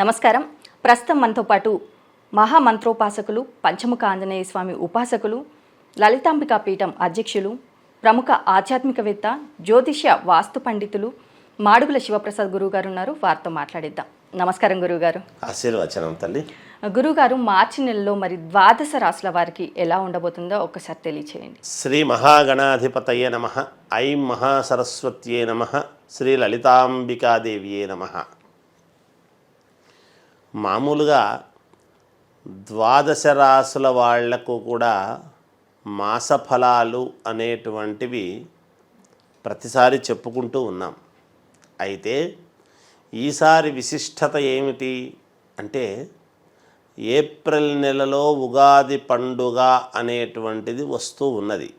నమస్కారం. ప్రస్తుతం మనతో పాటు మహామంత్రోపాసకులు పంచముఖ ఆంజనేయ స్వామి ఉపాసకులు లలితాంబికా పీఠం అధ్యక్షులు ప్రముఖ ఆధ్యాత్మికవేత్త జ్యోతిష్య వాస్తు పండితులు మాడుగుల శివప్రసాద్ గురువు గారు ఉన్నారు. వారితో మాట్లాడిద్దాం. నమస్కారం గురువుగారు. ఆశీర్వచనం తల్లి. గురువుగారు మార్చి నెలలో మరి ద్వాదశ రాసుల వారికి ఎలా ఉండబోతుందో ఒకసారి తెలియచేయండి. శ్రీ మహాగణాధిపతయే నమ. ఐం మహాసరస్వత్యే నమ. శ్రీ లలితాంబికాదేవియే నమ. మామూలుగా ద్వాదశ రాసుల వాళ్ళకు కూడా మాసఫలాలు అనేటువంటివి ప్రతిసారి చెప్పుకుంటూ ఉన్నాం. అయితే ఈసారి విశిష్టత ఏమిటి అంటే ఏప్రిల్ నెలలో ఉగాది పండుగ అనేటువంటిది వస్తూ ఉన్నది.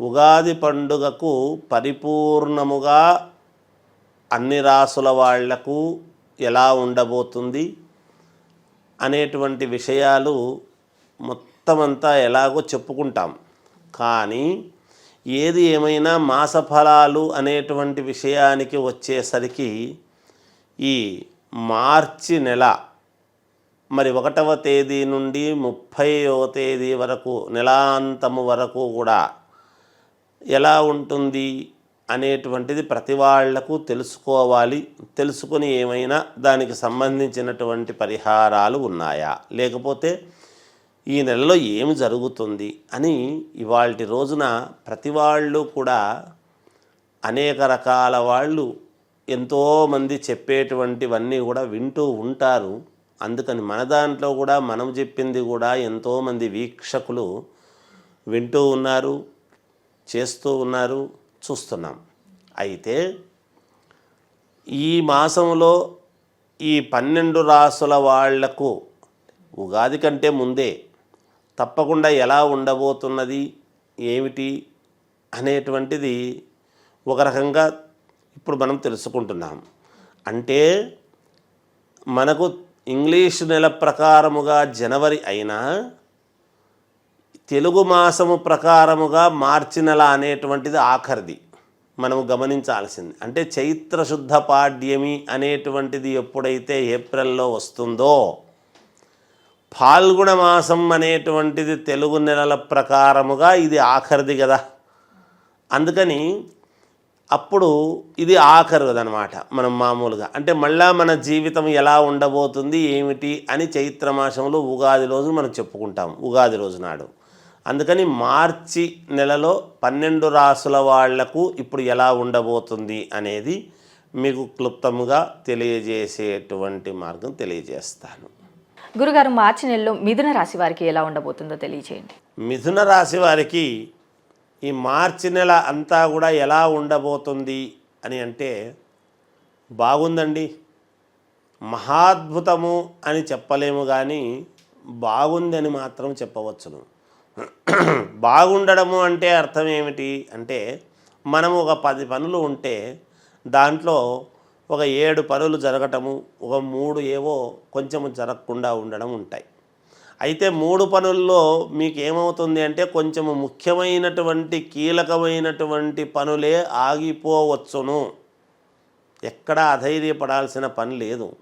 ఉగాది పండుగకు పరిపూర్ణముగా అన్ని రాసుల వాళ్ళకు ఎలా ఉండబోతుంది అనేటువంటి విషయాలు మొత్తం అంతా ఎలాగో చెప్పుకుంటాం. కానీ ఏది ఏమైనా మాసఫలాలు అనేటువంటి విషయానికి వచ్చేసరికి ఈ మార్చి నెల మరి ఒకటవ తేదీ నుండి ముప్పైవ తేదీ వరకు నెలాంతము వరకు కూడా ఎలా ఉంటుంది? అనేటువంటిది ప్రతి వాళ్ళకు తెలుసుకోవాలి. తెలుసుకుని ఏమైనా దానికి సంబంధించినటువంటి పరిహారాలు ఉన్నాయా? లేకపోతే ఈ నెలలో ఏమి జరుగుతుంది అని ఇవాళ రోజున ప్రతి వాళ్ళు కూడా అనేక రకాల వాళ్ళు ఎంతోమంది చెప్పేటువంటివన్నీ కూడా వింటూ ఉంటారు. అందుకని మన దాంట్లో కూడా మనం చెప్పింది కూడా ఎంతోమంది వీక్షకులు వింటూ ఉన్నారు చేస్తూ ఉన్నారు. చూస్తున్నాం. అయితే ఈ మాసంలో ఈ పన్నెండు రాసుల వాళ్ళకు ఉగాది కంటే ముందే తప్పకుండా ఎలా ఉండబోతున్నది ఏమిటి అనేటువంటిది ఒక రకంగా ఇప్పుడు మనం తెలుసుకుంటున్నాం. అంటే మనకు ఇంగ్లీష్ నెల ప్రకారముగా జనవరి అయినా తెలుగు మాసము ప్రకారముగా మార్చి నెల అనేటువంటిది ఆఖరిది. మనము గమనించాల్సింది. అంటే చైత్ర శుద్ధ పాడ్యమి అనేటువంటిది ఎప్పుడైతే ఏప్రిల్లో వస్తుందో ఫాల్గుణ మాసం అనేటువంటిది తెలుగు నెలల ప్రకారముగా ఇది ఆఖరిది కదా అందుకని అప్పుడు ఇది ఆఖరు అనమాట మనం మామూలుగా. అంటే మళ్ళా మన జీవితం ఎలా ఉండబోతుంది ఏమిటి అని చైత్రమాసంలో ఉగాది రోజు మనం చెప్పుకుంటాం. ఉగాది రోజు నాడు. అందుకని మార్చి నెలలో పన్నెండు రాసుల వాళ్ళకు ఇప్పుడు ఎలా ఉండబోతుంది అనేది మీకు క్లుప్తంగా తెలియజేసేటువంటి మార్గం తెలియజేస్తాను. గురుగారు మార్చి నెలలో మిథున రాశి వారికి ఎలా ఉండబోతుందో తెలియచేయండి. మిథున రాశి వారికి ఈ మార్చి నెల అంతా కూడా ఎలా ఉండబోతుంది అని అంటే బాగుందండి. మహాద్భుతము అని చెప్పలేము కానీ బాగుందని మాత్రం చెప్పవచ్చును. బాగుండడము అంటే అర్థం ఏమిటి? అంటే మనం ఒక పది పనులు ఉంటే దాంట్లో ఒక ఏడు పనులు జరగటము ఒక మూడు ఏవో కొంచెము జరగకుండా ఉండడం ఉంటాయి. అయితే మూడు పనుల్లో మీకు ఏమవుతుంది అంటే కొంచెము ముఖ్యమైనటువంటి కీలకమైనటువంటి పనులే ఆగిపోవచ్చును. ఎక్కడ అధైర్యపడాల్సిన పని లేదు.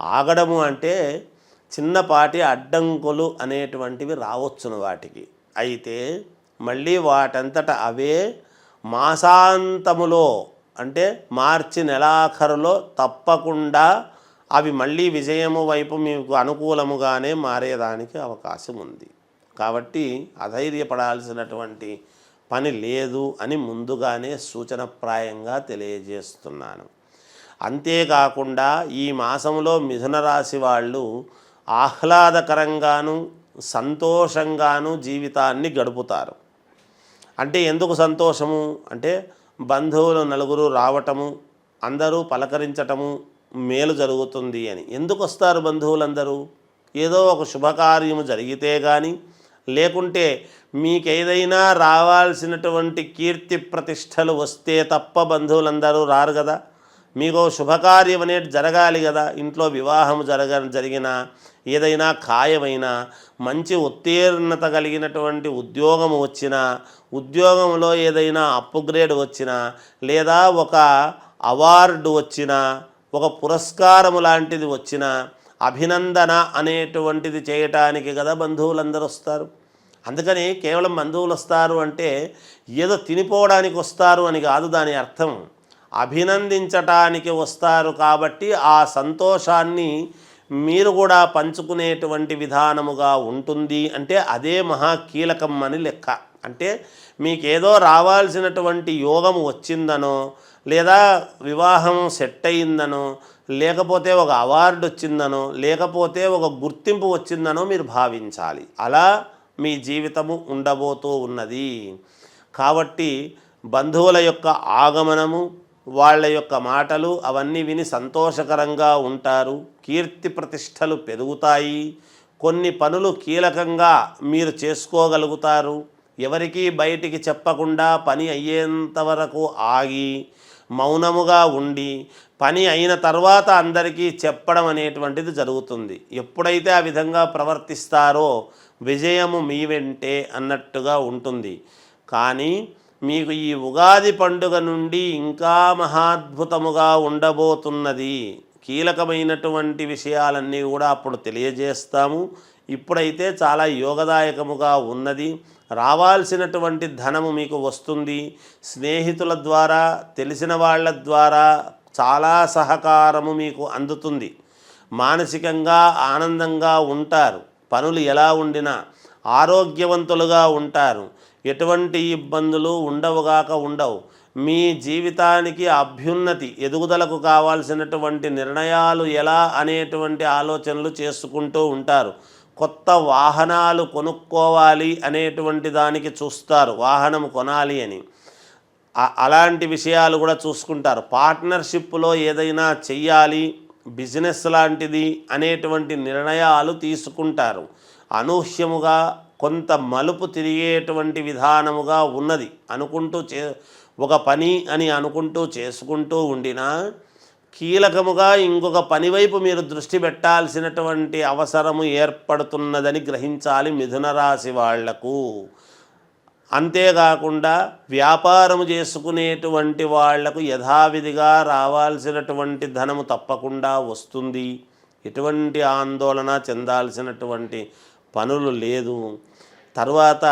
ఆగడము అంటే చిన్నపాటి అడ్డంకులు అనేటువంటివి రావచ్చును వాటికి. అయితే మళ్ళీ వాటంతట అవే మాసాంతములో అంటే మార్చి నెలాఖరులో తప్పకుండా అవి మళ్ళీ విజయము వైపు మీకు అనుకూలముగానే మారేదానికి అవకాశం ఉంది కాబట్టి అధైర్యపడాల్సినటువంటి పని లేదు అని ముందుగానే సూచనప్రాయంగా తెలియజేస్తున్నాను. అంతేకాకుండా ఈ మాసంలో మిథున రాశి వాళ్ళు ఆహ్లాదకరంగాను సంతోషంగాను జీవితాన్ని గడుపుతారు. అంటే ఎందుకు సంతోషము? అంటే బంధువులు నలుగురు రావటము అందరూ పలకరించటము మేలు జరుగుతుంది అని. ఎందుకు వస్తారు బంధువులందరూ? ఏదో ఒక శుభకార్యము జరిగితే కానీ లేకుంటే మీకేదైనా రావాల్సినటువంటి కీర్తి ప్రతిష్టలు వస్తే తప్ప బంధువులందరూ రారు కదా. మీకు శుభకార్యం అనేది జరగాలి కదా. ఇంట్లో వివాహం జరగ జరిగిన ఏదైనా ఖాయమైనా మంచి ఉత్తీర్ణత కలిగినటువంటి ఉద్యోగం వచ్చినా ఉద్యోగంలో ఏదైనా అప్గ్రేడ్ వచ్చినా లేదా ఒక అవార్డు వచ్చినా ఒక పురస్కారము లాంటిది వచ్చినా అభినందన అనేటువంటిది చేయటానికి కదా బంధువులందరూ వస్తారు. అందుకని కేవలం బంధువులు వస్తారు అంటే ఏదో తినిపోవడానికి వస్తారు అని కాదు దాని అర్థం. అభినందించటానికి వస్తారు కాబట్టి ఆ సంతోషాన్ని మీరు కూడా పంచుకునేటువంటి విధానముగా ఉంటుంది అంటే అదే మహా కీలకం అని లెక్క. అంటే మీకేదో రావాల్సినటువంటి యోగం వచ్చిందనో లేదా వివాహం సెట్ అయిందనో లేకపోతే ఒక అవార్డు వచ్చిందనో లేకపోతే ఒక గుర్తింపు వచ్చిందనో మీరు భావించాలి. అలా మీ జీవితము ఉండబోతూ ఉన్నది. కాబట్టి బంధువుల యొక్క ఆగమనము వాళ్ళ యొక్క మాటలు అవన్నీ విని సంతోషకరంగా ఉంటారు. కీర్తి ప్రతిష్టలు పెరుగుతాయి. కొన్ని పనులు కీలకంగా మీరు చేసుకోగలుగుతారు. ఎవరికీ బయటికి చెప్పకుండా పని అయ్యేంత వరకు ఆగి మౌనముగా ఉండి పని అయిన తర్వాత అందరికీ చెప్పడం అనేటువంటిది జరుగుతుంది. ఎప్పుడైతే ఆ విధంగా ప్రవర్తిస్తారో విజయము మీ వెంటే అన్నట్టుగా ఉంటుంది. కానీ మీకు ఈ ఉగాది పండుగ నుండి ఇంకా మహాద్భుతముగా ఉండబోతున్నది. కీలకమైనటువంటి విషయాలన్నీ కూడా అప్పుడు తెలియజేస్తాము. ఇప్పుడైతే చాలా యోగదాయకముగా ఉన్నది. రావాల్సినటువంటి ధనము మీకు వస్తుంది. స్నేహితుల ద్వారా తెలిసిన వాళ్ళ ద్వారా చాలా సహకారము మీకు అందుతుంది. మానసికంగా ఆనందంగా ఉంటారు. పనులు ఎలా ఉండినా ఆరోగ్యవంతులుగా ఉంటారు. ఎటువంటి ఇబ్బందులు ఉండవుగాక ఉండవు. మీ జీవితానికి అభ్యున్నతి ఎదుగుదలకు కావాల్సినటువంటి నిర్ణయాలు ఎలా అనేటువంటి ఆలోచనలు చేసుకుంటూ ఉంటారు. కొత్త వాహనాలు కొనుక్కోవాలి అనేటువంటి దానికి చూస్తారు. వాహనం కొనాలి అని. అలాంటి విషయాలు కూడా చూసుకుంటారు. పార్ట్నర్షిప్లో ఏదైనా చెయ్యాలి బిజినెస్ లాంటిది అనేటువంటి నిర్ణయాలు తీసుకుంటారు. అనూహ్యముగా కొంత మలుపు తిరిగేటువంటి విధానముగా ఉన్నది. అనుకుంటూ చే ఒక పని అని అనుకుంటూ చేసుకుంటూ ఉండినా కీలకముగా ఇంకొక పని వైపు మీరు దృష్టి పెట్టాల్సినటువంటి అవసరము ఏర్పడుతున్నదని గ్రహించాలి మిథున రాశి వాళ్ళకు. అంతేకాకుండా వ్యాపారం చేసుకునేటువంటి వాళ్ళకు యథావిధిగా రావాల్సినటువంటి ధనము తప్పకుండా వస్తుంది. ఎటువంటి ఆందోళన చెందాల్సినటువంటి పనులు లేదు. తర్వాత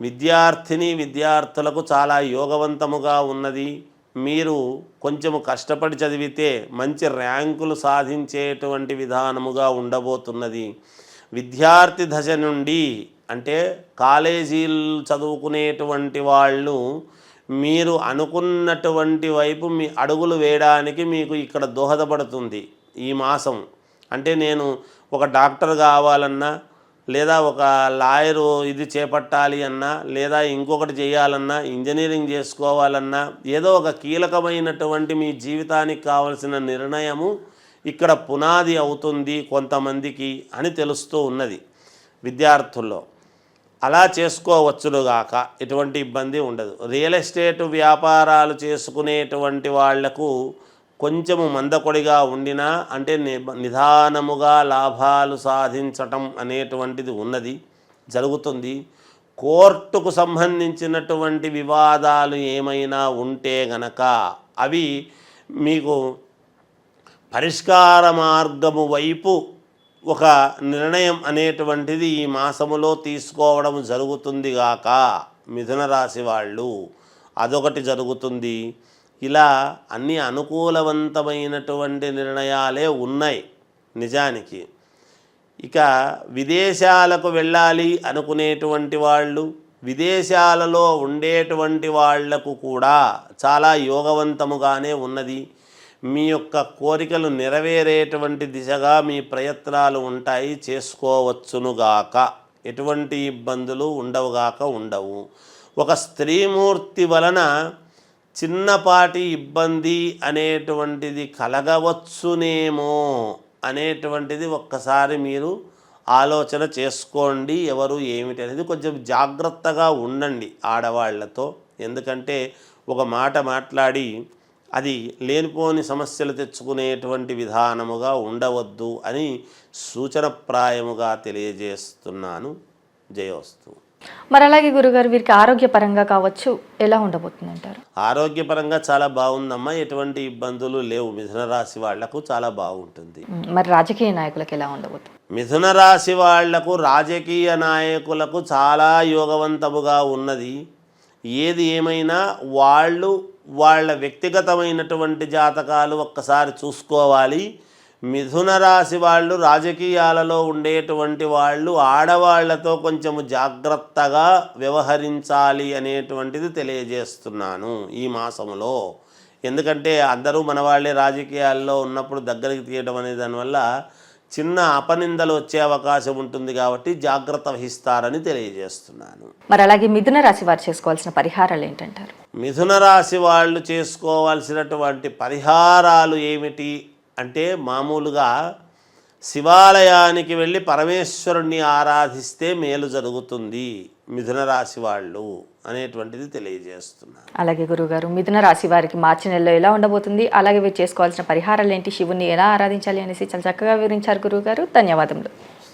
విద్యార్థిని విద్యార్థులకు చాలా యోగవంతముగా ఉన్నది. మీరు కొంచెము కష్టపడి చదివితే మంచి ర్యాంకులు సాధించేటువంటి విధానముగా ఉండబోతున్నది. విద్యార్థి దశ నుండి అంటే కాలేజీలు చదువుకునేటువంటి వాళ్ళు మీరు అనుకున్నటువంటి వైపు మీ అడుగులు వేయడానికి మీకు ఇక్కడ దోహదపడుతుంది ఈ మాసం. అంటే నేను ఒక డాక్టర్ కావాలన్నా లేదా ఒక లాయరు ఇది చేపట్టాలి అన్నా లేదా ఇంకొకటి చేయాలన్నా ఇంజనీరింగ్ చేసుకోవాలన్నా ఏదో ఒక కీలకమైనటువంటి మీ జీవితానికి కావలసిన నిర్ణయము ఇక్కడ పునాది అవుతుంది కొంతమందికి అని తెలుస్తూ ఉన్నది విద్యార్థుల్లో. అలా చేసుకోవచ్చునుగాక ఎటువంటి ఇబ్బంది ఉండదు. రియల్ ఎస్టేట్ వ్యాపారాలు చేసుకునేటువంటి వాళ్ళకు కొంచెము మందకొడిగా ఉండినా అంటే ని- నిదానముగా లాభాలు సాధించటం అనేటువంటిది ఉన్నది జరుగుతుంది. కోర్టుకు సంబంధించినటువంటి వివాదాలు ఏమైనా ఉంటే గనక అవి మీకు పరిష్కార మార్గము వైపు ఒక నిర్ణయం అనేటువంటిది ఈ మాసములో తీసుకోవడం జరుగుతుంది గాక మిథున రాశి వాళ్ళు. అదొకటి జరుగుతుంది. ఇలా అన్ని అనుకూలవంతమైనటువంటి నిర్ణయాలే ఉన్నాయి నిజానికి. ఇక విదేశాలకు వెళ్ళాలి అనుకునేటువంటి వాళ్ళు విదేశాలలో ఉండేటువంటి వాళ్ళకు కూడా చాలా యోగవంతముగానే ఉన్నది. మీ యొక్క కోరికలు నెరవేరేటువంటి దిశగా మీ ప్రయత్నాలు ఉంటాయి చేసుకోవచ్చునుగాక ఎటువంటి ఇబ్బందులు ఉండవుగాక ఉండవు. ఒక స్త్రీమూర్తి వలన చిన్నపాటి ఇబ్బంది అనేటువంటిది కలగవచ్చునేమో అనేటువంటిది ఒక్కసారి మీరు ఆలోచన చేసుకోండి ఎవరు ఏమిటి అనేది కొంచెం జాగ్రత్తగా ఉండండి ఆడవాళ్ళతో. ఎందుకంటే ఒక మాట మాట్లాడి అది లేనిపోని సమస్యలు తెచ్చుకునేటువంటి విధానముగా ఉండవద్దు అని సూచనప్రాయముగా తెలియజేస్తున్నాను. జయోస్తు. మరి అలాగే గురుగారు వీరికి ఆరోగ్యపరంగా కావచ్చు ఎలా ఉండబోతుంది అంటారు ఆరోగ్యపరంగా చాలా బాగుందమ్మా. ఎటువంటి ఇబ్బందులు లేవు. మిథున రాశి వాళ్ళకు చాలా బాగుంటుంది. మరి రాజకీయ నాయకులకు ఎలా ఉండబోతుంది? మిథున రాశి వాళ్ళకు రాజకీయ నాయకులకు చాలా యోగవంతముగా ఉన్నది. ఏది ఏమైనా వాళ్ళు వాళ్ళ వ్యక్తిగతమైనటువంటి జాతకాలు ఒక్కసారి చూసుకోవాలి. మిథున రాశి వాళ్ళు రాజకీయాలలో ఉండేటువంటి వాళ్ళు ఆడవాళ్ళతో కొంచెము జాగ్రత్తగా వ్యవహరించాలి అనేటువంటిది తెలియజేస్తున్నాను ఈ మాసములో ఎందుకంటే అందరూ మన వాళ్ళే రాజకీయాల్లో ఉన్నప్పుడు దగ్గరికి తీయడం అనే దానివల్ల చిన్న అపనిందలు వచ్చే అవకాశం ఉంటుంది కాబట్టి జాగ్రత్త వహిస్తారని తెలియజేస్తున్నాను. మరి అలాగే మిథున రాశి వారు చేసుకోవాల్సిన పరిహారాలు ఏంటంటారు? మిథున రాశి వాళ్ళు చేసుకోవాల్సినటువంటి పరిహారాలు ఏమిటి? అంటే మామూలుగా శివాలయానికి వెళ్ళి పరమేశ్వరుణ్ణి ఆరాధిస్తే మేలు జరుగుతుంది మిథున రాశి వాళ్ళు అనేటువంటిది తెలియజేస్తున్నాను అలాగే గురుగారు మిథున రాశి వారికి మార్చి నెలలో ఎలా ఉండబోతుంది? అలాగే వీరు చేసుకోవాల్సిన పరిహారాలు ఏంటి? శివుని ఎలా ఆరాధించాలి అనేసి చాలా చక్కగా వివరించారు గురుగారు. ధన్యవాదములు.